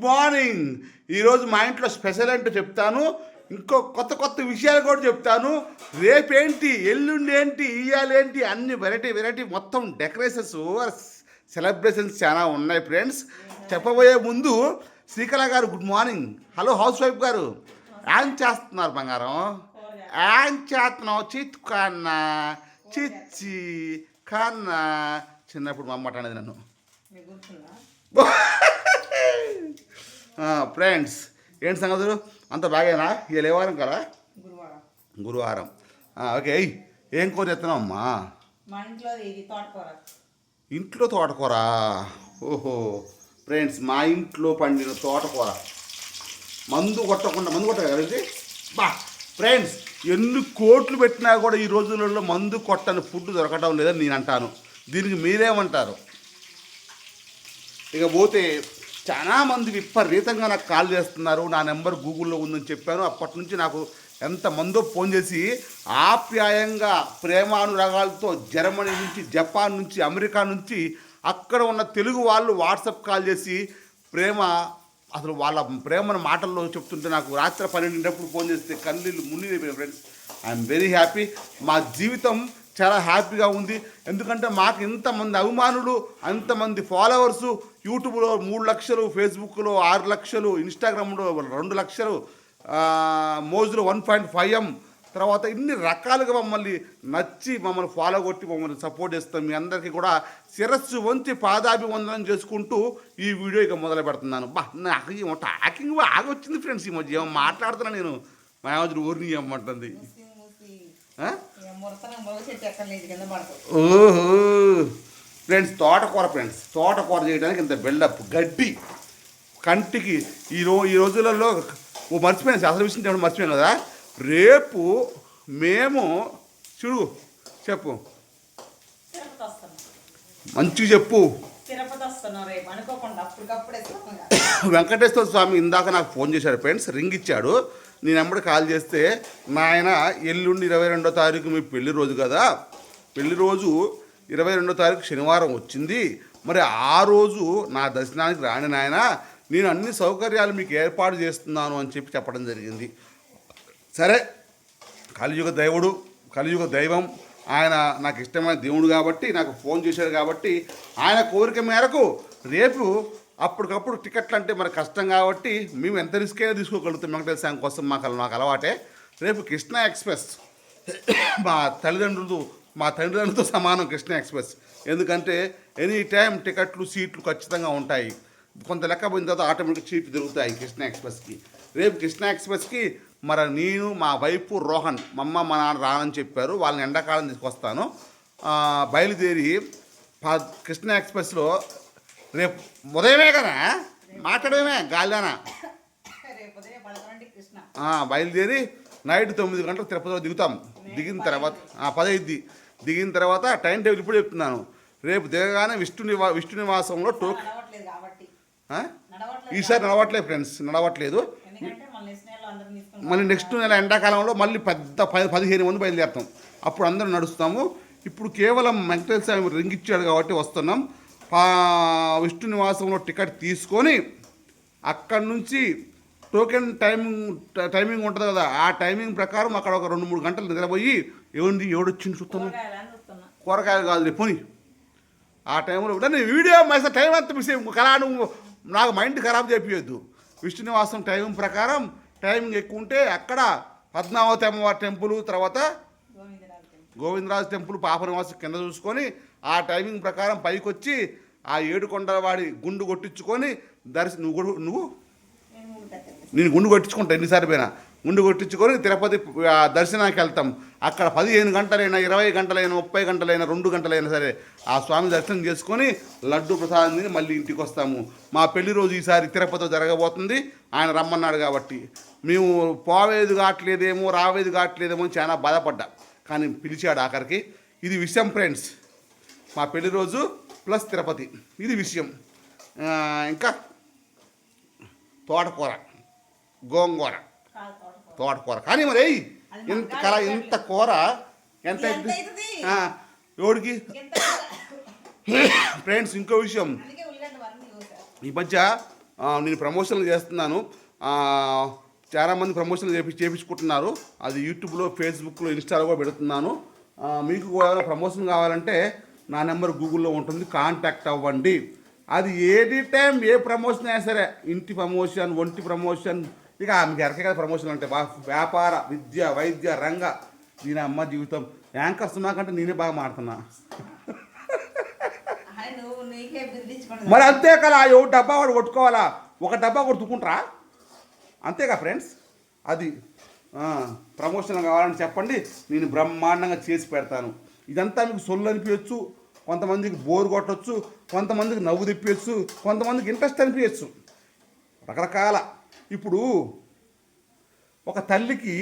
Good morning ఈరోజు మా ఇంట్లో స్పెషల్ ఏంటో చెప్తాను. ఇంకో కొత్త కొత్త విషయాలు కూడా చెప్తాను. రేపేంటి? ఎల్లుండి ఏంటి ఇయ్యాలి ఏంటి అన్ని వెరైటీ వెరైటీ మొత్తం డెకరేషన్స్ సెలబ్రేషన్స్ చాలా ఉన్నాయి ఫ్రెండ్స్ చెప్పబోయే ముందు Srikala garu good morning hello house wife garu. ఏం చేస్తున్నారు బంగారం? ఏం చేస్తున్నావు? చిత్ కన్నా చిచ్చి కన్నా. చిన్నప్పుడు మా అమ్మ అనేది నన్ను. ఫ్రెండ్స్ ఏంటి సంగతులు? అంత బాగేనా? ఇవాళ ఏ వారం కదా గురువారం. ఓకే ఏం కూర చేస్తున్నావు అమ్మా? మా ఇంట్లో తోటకూర. ఓహో ఫ్రెండ్స్ మా ఇంట్లో పండిన తోటకూర. మందు కొట్టకుండా మందు కొట్టాలి కదండి బా ఫ్రెండ్స్ ఎన్ని కోట్లు పెట్టినా కూడా ఈ రోజులలో మందు కొట్టని ఫుడ్ దొరకడం లేదని నేను అంటాను. దీనికి మీరేమంటారు? ఇక పోతే చాలా మంది విపరీతంగా నాకు కాల్ చేస్తున్నారు. నా నెంబర్ గూగుల్లో ఉందని చెప్పాను. అప్పటి నుంచి నాకు ఎంతమందో ఫోన్ చేసి ఆప్యాయంగా ప్రేమానురాగాలతో జర్మనీ నుంచి జపాన్ నుంచి అమెరికా నుంచి అక్కడ ఉన్న తెలుగు వాళ్ళు వాట్సాప్ కాల్ చేసి ప్రేమ అసలు వాళ్ళ ప్రేమను మాటల్లో చెప్తుంటే నాకు రాత్రి పన్నెండింటప్పుడు ఫోన్ చేస్తే కన్నీళ్ళు మునిగిపోయిన ఫ్రెండ్స్ ఐఎమ్ వెరీ హ్యాపీ మా జీవితం చాలా హ్యాపీగా ఉంది. ఎందుకంటే మాకు ఇంతమంది అభిమానులు అంతమంది ఫాలోవర్సు యూట్యూబ్లో మూడు లక్షలు ఫేస్బుక్లో ఆరు లక్షలు ఇన్స్టాగ్రామ్లో రెండు లక్షలు మోజులో వన్ పాయింట్ ఫైవ్ ఎం. తర్వాత ఇన్ని రకాలుగా మమ్మల్ని నచ్చి మమ్మల్ని ఫాలో కొట్టి మమ్మల్ని సపోర్ట్ చేస్తాం. మీ అందరికీ కూడా శిరస్సు వంచి పాదాభివందనం చేసుకుంటూ ఈ వీడియో ఇక మొదలు పెడుతున్నాను. బా నాకు ఏమో టాకింగ్ బాగా వచ్చింది ఫ్రెండ్స్ ఈ మధ్య. ఏమో మాట్లాడుతున్నా నేను. మా ఊరిని ఏమంటుంది? ఓహో ఫ్రెండ్స్ తోటకూర ఫ్రెండ్స్ తోటకూర చేయడానికి ఇంత బిల్డప్ గడ్డి. కంటికి ఈ రో ఈ రోజులలో ఓ మర్చిపోయాను అసలు విషయం చెప్పడం మర్చిపోయాను కదా. రేపు మేము చూడు చెప్పు. మంచిగా చెప్పు. వెంకటేశ్వర స్వామి ఇందాక నాకు ఫోన్ చేశాడు ఫ్రెండ్స్. రింగ్ ఇచ్చాడు. నేను ఎమ్మడి కాల్ చేస్తే నాయన ఎల్లుండి ఇరవై రెండో తారీఖు మీ పెళ్ళి రోజు కదా. పెళ్ళి రోజు ఇరవై రెండో తారీఖు శనివారం వచ్చింది. మరి ఆ రోజు నా దర్శనానికి రాని నాయన నేను అన్ని సౌకర్యాలు మీకు ఏర్పాటు చేస్తున్నాను అని చెప్పి చెప్పడం జరిగింది. సరే కలియుగ దైవుడు కలియుగ దైవం ఆయన నాకు ఇష్టమైన దేవుడు కాబట్టి నాకు ఫోన్ చేశారు కాబట్టి ఆయన కోరిక మేరకు రేపు అప్పటికప్పుడు టికెట్లు అంటే మరి కష్టం కాబట్టి మేము ఎంత రిస్క్ అయినా తీసుకోగలుగుతాం వెంకటేశ్వర స్వామి కోసం మాకు మాకు అలవాటే. రేపు కృష్ణ ఎక్స్ప్రెస్. మా తల్లిదండ్రులతో మా తల్లిదండ్రులతో సమానం కృష్ణ ఎక్స్ప్రెస్. ఎందుకంటే ఎనీ టైం టికెట్లు సీట్లు ఖచ్చితంగా ఉంటాయి. కొంత లెక్క పోయిన తర్వాత ఆటోమేటిక్ సీట్లు దొరుకుతాయి కృష్ణ ఎక్స్ప్రెస్కి. రేపు కృష్ణ ఎక్స్ప్రెస్కి మరి నేను మా వైపు రోహన్ మా అమ్మ మా నాన్న రానని చెప్పారు. వాళ్ళని ఎండాకాలం తీసుకొస్తాను. బయలుదేరి కృష్ణా కృష్ణ ఎక్స్ప్రెస్లో రేపు ఉదయమే కదా? మాట్లాడమే గాలిదానా? బయలుదేరి నైట్ తొమ్మిది గంటలకు తిరుపతిలో దిగుతాం. దిగిన తర్వాత ఆ, పదైద్ది. దిగిన తర్వాత టైం టేబుల్ ఇప్పుడు చెప్తున్నాను. రేపు దిగగానే విష్ణు నివా విష్ణు నివాసంలో టోక్ ఈసారి నడవట్లేదు ఫ్రెండ్స్ నడవట్లేదు. మళ్ళీ నెక్స్ట్ నెల ఎండాకాలంలో మళ్ళీ పెద్ద పది పదిహేను మంది బయలుదేరుతాం. అప్పుడు అందరూ నడుస్తాము. ఇప్పుడు కేవలం వెంకటేశ్వర స్వామి రింగ్ ఇచ్చాడు కాబట్టి వస్తున్నాం. విష్ణు నివాసంలో టికెట్ తీసుకొని అక్కడి నుంచి టోకెన్ టైమింగ్ టైమింగ్ ఉంటుంది కదా ఆ టైమింగ్ ప్రకారం అక్కడ ఒక రెండు మూడు గంటలు నిద్రపోయి ఏముంది ఎవడొచ్చింది చూస్తాను కూరగాయలు కాదు రేపు పోని. ఆ టైంలో కూడా నేను వీడియో మెసేజ్ టైం అంతా మిస్ నువ్వు నాకు మైండ్ ఖరాబ్ చేపియొద్దు. విష్ణునివాసం టైం ప్రకారం టైమింగ్ ఎక్కువ ఉంటే అక్కడ పద్మావతి అమ్మవారి టెంపుల్ తర్వాత గోవిందరాజు టెంపుల్. గోవిందరాజు టెంపుల్ పాపనివాసం కింద చూసుకొని ఆ టైమింగ్ ప్రకారం పైకి వచ్చి ఆ ఏడు కొండల వాడి గుండు కొట్టించుకొని దర్శ నువ్వు కూడా- నువ్వు? నేను గుండు కొట్టించుకుంటా ఎన్నిసార్లు పోయినా. గుండు కొట్టించుకొని తిరుపతి ఆ, దర్శనానికి వెళ్తాం. అక్కడ పదిహేను గంటలైనా ఇరవై గంటలైనా ముప్పై గంటలైనా రెండు గంటలైనా సరే ఆ స్వామి దర్శనం చేసుకొని లడ్డు ప్రసాదం తిని మళ్ళీ ఇంటికి వస్తాము. మా పెళ్ళి రోజు ఈసారి తిరుపతిలో జరగబోతుంది. ఆయన రమ్మన్నాడు కాబట్టి. మేము పోవేది కావట్లేదేమో రావేది కావట్లేదేమో అని చాలా బాధపడ్డా. కానీ పిలిచాడు ఆఖరికి. ఇది విషయం ఫ్రెండ్స్ మా పెళ్ళి రోజు ప్లస్ తిరుపతి. ఇది విషయం. ఇంకా తోటకూర గోంగూర. తోటకూర. కానీ మరి ఇంత కాదు ఇంత కూర ఎంత ఎవడికి? ఫ్రెండ్స్ ఇంకో విషయం. ఈ మధ్య నేను ప్రమోషన్లు చేస్తున్నాను. చాలామంది ప్రమోషన్లు చేపి చేపించుకుంటున్నారు. అది యూట్యూబ్లో ఫేస్బుక్లో ఇన్స్టాలో కూడా పెడుతున్నాను. మీకు కూడా ప్రమోషన్ కావాలంటే నా నెంబర్ గూగుల్లో ఉంటుంది కాంటాక్ట్ అవ్వండి. అది ఏది టైం ఏ ప్రమోషన్ అయినా సరే ఇంటి ప్రమోషన్ ఒంటి ప్రమోషన్ ఇక మీకు ఎరకే కదా ప్రమోషన్ అంటే వ్యాపార విద్య వైద్య రంగ దీని అమ్మ జీవితం. యాంకర్స్ నాకంటే నేనే బాగా మాడుతున్నా. మరి అంతే కదా ఎవరు డబ్బా వాడు కొట్టుకోవాలా? ఒక డబ్బా కొట్టుకుంటారా అంతేగా ఫ్రెండ్స్? అది ప్రమోషన్ కావాలని చెప్పండి నేను బ్రహ్మాండంగా చేసి పెడతాను. ఇదంతా మీకు సొల్లు అనిపించచ్చు కొంతమందికి బోర్ కొట్టచ్చు కొంతమందికి నవ్వు తెప్పించచ్చు కొంతమందికి ఇంట్రెస్ట్ అనిపించచ్చు. రకరకాల. ఇప్పుడు ఒక తల్లికి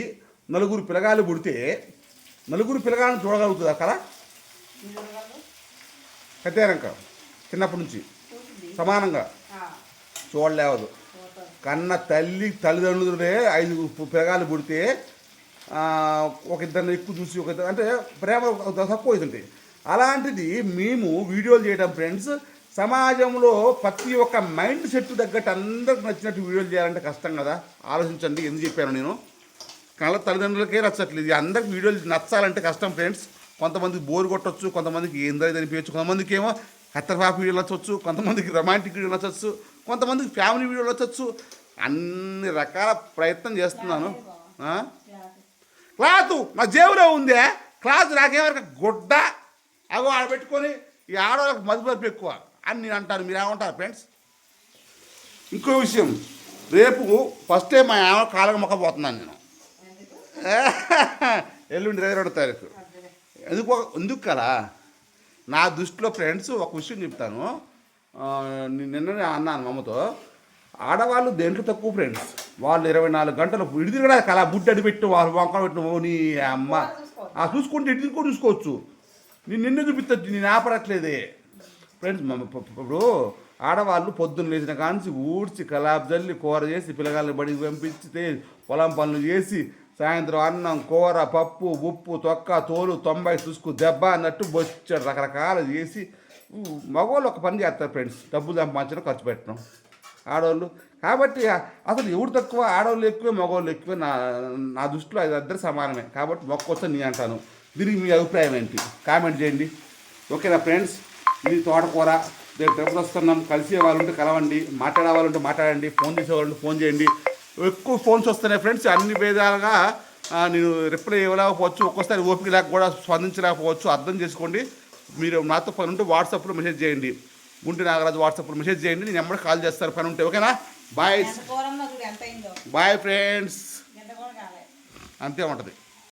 నలుగురు పిల్లగాలు పుడితే నలుగురు పిల్లగాలను చూడగలుగుతుందా కదా కట్టేరంక చిన్నప్పటి నుంచి. సమానంగా. చూడలేవదు. కన్న తల్లి తల్లిదండ్రులే ఐదు పిల్లగాలు పుడితే ఒక ఇద్దరిని ఎక్కువ చూసి ఒక ఇద్దరు అంటే ప్రేమ తక్కువ అవుతుంటాయి అలాంటిది మేము వీడియోలు చేయడం ఫ్రెండ్స్. సమాజంలో ప్రతి ఒక్క మైండ్ సెట్ తగ్గట్టు అందరికి నచ్చినట్టు వీడియోలు చేయాలంటే కష్టం కదా. ఆలోచించండి ఎందుకు చెప్పాను నేను? కళ్ళ తల్లిదండ్రులకే నచ్చట్లేదు. అందరికి వీడియోలు నచ్చాలంటే కష్టం ఫ్రెండ్స్. కొంతమందికి బోర్ కొట్టొచ్చు కొంతమందికి ఏందో అనిపించచ్చు కొంతమందికి ఏమో హెత్తరపాప వీడియోలు నచ్చవచ్చు కొంతమందికి రొమాంటిక్ వీడియోలు నచ్చవచ్చు కొంతమందికి ఫ్యామిలీ వీడియోలు నచ్చవచ్చు అన్ని రకాల ప్రయత్నం చేస్తున్నాను? క్లాత్ నా జేబులో ఉందే. క్లాత్ నాకేమరక గుడ్డ అగో ఆడ పెట్టుకొని ఈ ఆడవాళ్ళకి మదుపరుపు ఎక్కువ అని నేను అంటాను. మీరు ఏమంటారు ఫ్రెండ్స్? ఇంకో విషయం. రేపు ఫస్ట్ టైం మా ఆమె కాళ్ళకు మొక్క పోతున్నాను నేను ఎల్లుండి ఇరవై రెండో తారీఖు. ఎందుకు ఎందుకు కదా? నా దృష్టిలో ఫ్రెండ్స్ ఒక విషయం చెప్తాను. ఆ, నేను నిన్ననే అన్నాను మా అమ్మతో ఆడవాళ్ళు దేంట్లో తక్కువ ఫ్రెండ్స్? వాళ్ళు ఇరవై నాలుగు గంటలు ఇడిది కూడా కలా బుడ్డి అడి పెట్టి వాళ్ళు వంకలు పెట్టిన ఓ నీ అమ్మ. ఆ చూసుకుంటే ఇడిది కూడా చూసుకోవచ్చు. నిన్ను చూపించచ్చు నేను ఆపడట్లేదే. ఫ్రెండ్స్ ఇప్పుడు ఆడవాళ్ళు పొద్దున్న లేచిన కాంచి ఊడ్చి కలాబ్ జల్లి కూర చేసి పిల్లగాళ్ళని బడికి పంపించితే పొలం పనులు చేసి సాయంత్రం అన్నం కూర పప్పు ఉప్పు తొక్క తోలు తొంభై చూసుకు దెబ్బ అన్నట్టు బొచ్చాడు రకరకాలు చేసి మగవాళ్ళు ఒక పని చేస్తారు ఫ్రెండ్స్ డబ్బులు సంపాదించడం ఖర్చు పెట్టడం. ఆడవాళ్ళు కాబట్టి అసలు ఎవడు తక్కువ ఆడవాళ్ళు ఎక్కువ మగవాళ్ళు ఎక్కువ నా నా దృష్టిలో అది ఇద్దరు సమానమే. కాబట్టి మొక్కొచ్చని నేను అంటాను. దీనికి మీ అభిప్రాయం ఏంటి? కామెంట్ చేయండి. ఓకేనా ఫ్రెండ్స్ ఇది తోటకూర. రేపు తిరుపతి వస్తున్నాం? కలిసే వాళ్ళు ఉంటే కలవండి. మాట్లాడే వాళ్ళు ఉంటే మాట్లాడండి. ఫోన్ చేసే వాళ్ళు ఉంటే ఫోన్ చేయండి. ఎక్కువ ఫోన్స్ వస్తున్నాయి ఫ్రెండ్స్ అన్ని విధాలుగా నేను రిప్లై ఇవ్వలేకపోవచ్చు. ఒక్కోసారి ఓపిక లేక కూడా స్పందించలేకపోవచ్చు. అర్థం చేసుకోండి. మీరు నాతో పని ఉంటే వాట్సాప్లో మెసేజ్ చేయండి. గుంటి నాగరాజు వాట్సాప్లో మెసేజ్ చేయండి. నేను ఎమ్మడి కాల్ చేస్తారు పని ఉంటే ఓకేనా బాయ్ బాయ్ ఫ్రెండ్స్ అంతే ఉంటుంది.